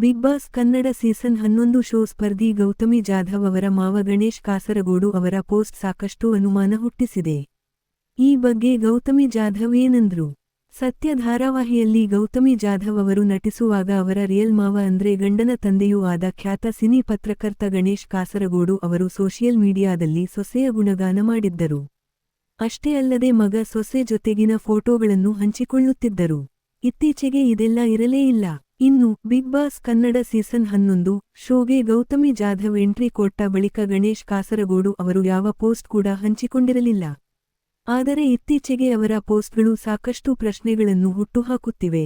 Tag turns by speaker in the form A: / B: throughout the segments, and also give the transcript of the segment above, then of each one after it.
A: Big boss Kannada season ಹನ್ನೊಂದು show ಸ್ಪರ್ಧಿ ಗೌತಮಿ ಜಾಧವ್ ಅವರ ಮಾವ ಗಣೇಶ್ ಕಾಸರಗೋಡು ಅವರ ಪೋಸ್ಟ್ ಸಾಕಷ್ಟು ಅನುಮಾನ ಹುಟ್ಟಿಸಿದೆ. ಈ ಬಗ್ಗೆ ಗೌತಮಿ ಜಾಧವ್ ಏನಂದ್ರು? ಸತ್ಯ ಧಾರಾವಾಹಿಯಲ್ಲಿ ಗೌತಮಿ ಜಾಧವ್ ಅವರು ನಟಿಸುವಾಗ ಅವರ ರಿಯಲ್ ಮಾವ ಅಂದ್ರೆ ಗಂಡನ ತಂದೆಯೂ ಆದ ಖ್ಯಾತ ಸಿನಿ ಪತ್ರಕರ್ತ ಗಣೇಶ್ ಕಾಸರಗೋಡು ಅವರು ಸೋಷಿಯಲ್ ಮೀಡಿಯಾದಲ್ಲಿ ಸೊಸೆಯ ಗುಣಗಾನ ಮಾಡಿದ್ದರು. ಅಷ್ಟೇ ಅಲ್ಲದೆ ಮಗ ಸೊಸೆ ಜೊತೆಗಿನ ಫೋಟೋಗಳನ್ನು ಹಂಚಿಕೊಳ್ಳುತ್ತಿದ್ದರು. ಇತ್ತೀಚೆಗೆ ಇದೆಲ್ಲ ಇರಲೇ ಇಲ್ಲ. ಇನ್ನು ಬಿಗ್ ಬಾಸ್ ಕನ್ನಡ ಸೀಸನ್ ಹನ್ನೊಂದು, ಶೋಗೆ ಗೌತಮಿ ಜಾಧವ್ ಎಂಟ್ರಿ ಕೊಟ್ಟ ಬಳಿಕ ಗಣೇಶ್ ಕಾಸರಗೋಡು ಅವರು ಯಾವ ಪೋಸ್ಟ್ ಕೂಡ ಹಂಚಿಕೊಂಡಿರಲಿಲ್ಲ. ಆದರೆ ಇತ್ತೀಚೆಗೆ ಅವರ ಪೋಸ್ಟ್ಗಳು ಸಾಕಷ್ಟು ಪ್ರಶ್ನೆಗಳನ್ನು ಹುಟ್ಟುಹಾಕುತ್ತಿವೆ.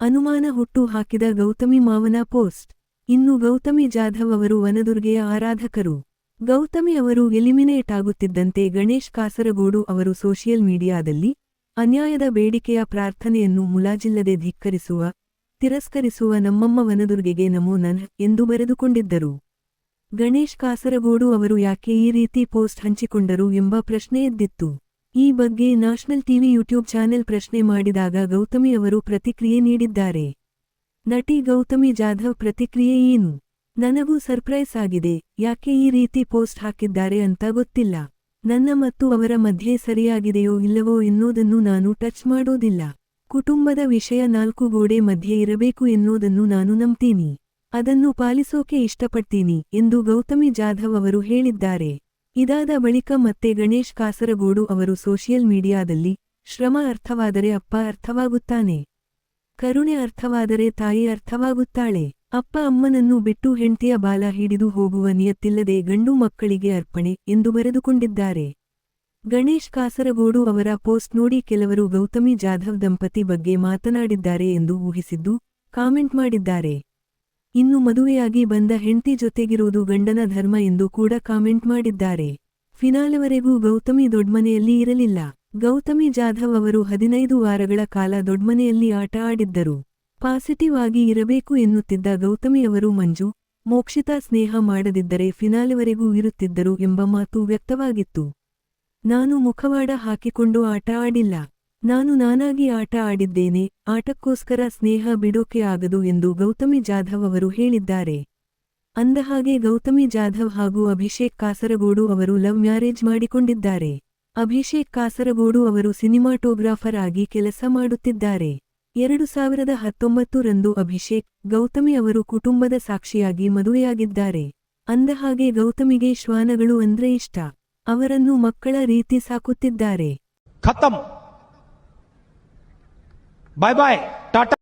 A: ಅನುಮಾನ ಹುಟ್ಟು ಹಾಕಿದ ಗೌತಮಿ ಮಾವನ ಪೋಸ್ಟ್. ಇನ್ನು ಗೌತಮಿ ಜಾಧವ್ ಅವರು ವನದುರ್ಗೆಯ ಆರಾಧಕರು. ಗೌತಮಿ ಅವರು ಎಲಿಮಿನೇಟ್ ಆಗುತ್ತಿದ್ದಂತೆ ಗಣೇಶ್ ಕಾಸರಗೋಡು ಅವರು ಸೋಷಿಯಲ್ ಮೀಡಿಯಾದಲ್ಲಿ ಅನ್ಯಾಯದ ಬೇಡಿಕೆಯ ಪ್ರಾರ್ಥನೆಯನ್ನು ಮುಲಾಜಿಲ್ಲದೆ ಧಿಕ್ಕರಿಸುವ ತಿರಸ್ಕರಿಸುವ ನಮ್ಮಮ್ಮ ವನದುರ್ಗೆಗೆ ನಮೋ ನನ್ ಎಂದು ಬರೆದುಕೊಂಡಿದ್ದರು. ಗಣೇಶ್ ಕಾಸರಗೋಡು ಅವರು ಯಾಕೆ ಈ ರೀತಿ ಪೋಸ್ಟ್ ಹಂಚಿಕೊಂಡರು ಎಂಬ ಪ್ರಶ್ನೆ ಎದ್ದಿತ್ತು. ಈ ಬಗ್ಗೆ ನ್ಯಾಷನಲ್ ಟಿವಿ ಯೂಟ್ಯೂಬ್ ಚಾನೆಲ್ ಪ್ರಶ್ನೆ ಮಾಡಿದಾಗ ಗೌತಮಿ ಅವರು ಪ್ರತಿಕ್ರಿಯೆ ನೀಡಿದ್ದಾರೆ. ನಟಿ ಗೌತಮಿ ಜಾಧವ್ ಪ್ರತಿಕ್ರಿಯೆ ಏನು? ನನಗೂ ಸರ್ಪ್ರೈಸ್ ಆಗಿದೆ, ಯಾಕೆ ಈ ರೀತಿ ಪೋಸ್ಟ್ ಹಾಕಿದ್ದಾರೆ ಅಂತ ಗೊತ್ತಿಲ್ಲ. ನನ್ನ ಮತ್ತು ಅವರ ಮಧ್ಯೆ ಸರಿಯಾಗಿದೆಯೋ ಇಲ್ಲವೋ ಎನ್ನುವುದನ್ನು ನಾನು ಟಚ್ ಮಾಡೋದಿಲ್ಲ. ಕುಟುಂಬದ ವಿಷಯ ನಾಲ್ಕು ಗೋಡೆ ಮಧ್ಯೆ ಇರಬೇಕು ಎನ್ನುವುದನ್ನು ನಾನು ನಂಬ್ತೀನಿ. ಅದನ್ನು ಪಾಲಿಸೋಕೆ ಇಷ್ಟಪಡ್ತೀನಿ ಎಂದು ಗೌತಮಿ ಜಾಧವ್ ಅವರು ಹೇಳಿದ್ದಾರೆ. ಇದಾದ ಬಳಿಕ ಮತ್ತೆ ಗಣೇಶ್ ಕಾಸರಗೋಡು ಅವರು ಸೋಷಿಯಲ್ ಮೀಡಿಯಾದಲ್ಲಿ, ಶ್ರಮ ಅರ್ಥವಾದರೆ ಅಪ್ಪ ಅರ್ಥವಾಗುತ್ತಾನೆ. ಕರುಣೆ ಅರ್ಥವಾದರೆ ತಾಯಿ ಅರ್ಥವಾಗುತ್ತಾಳೆ. ಅಪ್ಪ ಅಮ್ಮನನ್ನು ಬಿಟ್ಟು ಹೆಂಡತಿಯ ಬಾಲ ಹಿಡಿದು ಹೋಗುವ ನಿಯತ್ತಿಲ್ಲದೆ ಗಂಡು ಮಕ್ಕಳಿಗೆ ಅರ್ಪಣೆ ಎಂದು ಬರೆದುಕೊಂಡಿದ್ದಾರೆ. ಗಣೇಶ್ ಕಾಸರಗೋಡು ಅವರ ಪೋಸ್ಟ್ ನೋಡಿ ಕೆಲವರು ಗೌತಮಿ ಜಾಧವ್ ದಂಪತಿ ಬಗ್ಗೆ ಮಾತನಾಡಿದ್ದಾರೆ ಎಂದು ಊಹಿಸಿದ್ದು ಕಾಮೆಂಟ್ ಮಾಡಿದ್ದಾರೆ. ಇನ್ನು ಮದುವೆಯಾಗಿ ಬಂದ ಹೆಂಡತಿ ಜೊತೆಗಿರುವುದು ಗಂಡನ ಧರ್ಮ ಎಂದು ಕೂಡ ಕಾಮೆಂಟ್ ಮಾಡಿದ್ದಾರೆ. ಫಿನಾಲೆವರೆಗೂ ಗೌತಮಿ ದೊಡ್ಮನೆಯಲ್ಲಿ ಇರಲಿಲ್ಲ. ಗೌತಮಿ ಜಾಧವ್ ಅವರು ಹದಿನೈದು ವಾರಗಳ ಕಾಲ ದೊಡ್ಮನೆಯಲ್ಲಿ ಆಟ ಆಡಿದ್ದರು. ಪಾಸಿಟಿವ್ ಆಗಿ ಇರಬೇಕು ಎನ್ನುತ್ತಿದ್ದ ಗೌತಮಿ ಅವರು, ಮಂಜು, ಮೋಕ್ಷಿತಾ ಸ್ನೇಹ ಮಾಡದಿದ್ದರೆ ಫಿನಾಲ್ವರೆಗೂ ಇರುತ್ತಿದ್ದರು ಎಂಬ ಮಾತು ವ್ಯಕ್ತವಾಗಿತ್ತು. ನಾನು ಮುಖವಾಡ ಹಾಕಿಕೊಂಡು ಆಟ ಆಡಿಲ್ಲ. ನಾನು ನಾನಾಗಿ ಆಟ ಆಡಿದ್ದೇನೆ, ಆಟಕ್ಕೋಸ್ಕರ ಸ್ನೇಹ ಬಿಡೋಕೆ ಆಗದು ಎಂದು ಗೌತಮಿ ಜಾಧವ್ ಅವರು ಹೇಳಿದ್ದಾರೆ. ಅಂದಹಾಗೆ ಗೌತಮಿ ಜಾಧವ್ ಹಾಗೂ ಅಭಿಷೇಕ್ ಕಾಸರಗೋಡು ಅವರು ಲವ್ ಮ್ಯಾರೇಜ್ ಮಾಡಿಕೊಂಡಿದ್ದಾರೆ. ಅಭಿಷೇಕ್ ಕಾಸರಗೋಡು ಅವರು ಸಿನಿಮಾಟೋಗ್ರಾಫರ್ ಆಗಿ ಕೆಲಸ ಮಾಡುತ್ತಿದ್ದಾರೆ. ಎರಡು ಸಾವಿರದ ಹತ್ತೊಂಬತ್ತು ರಂದು ಅಭಿಷೇಕ್, ಗೌತಮಿ ಅವರು ಕುಟುಂಬದ ಸಾಕ್ಷಿಯಾಗಿ ಮದುವೆಯಾಗಿದ್ದಾರೆ. ಅಂದಹಾಗೆ ಗೌತಮಿಗೆ ಶ್ವಾನಗಳು ಅಂದ್ರೆ ಇಷ್ಟ. ಅವರನ್ನು ಮಕ್ಕಳ ರೀತಿ ಸಾಕುತ್ತಿದ್ದಾರೆ.
B: ಖತಮ್ ಬಾಯ್ ಬಾಯ್ ಟಾಟಾ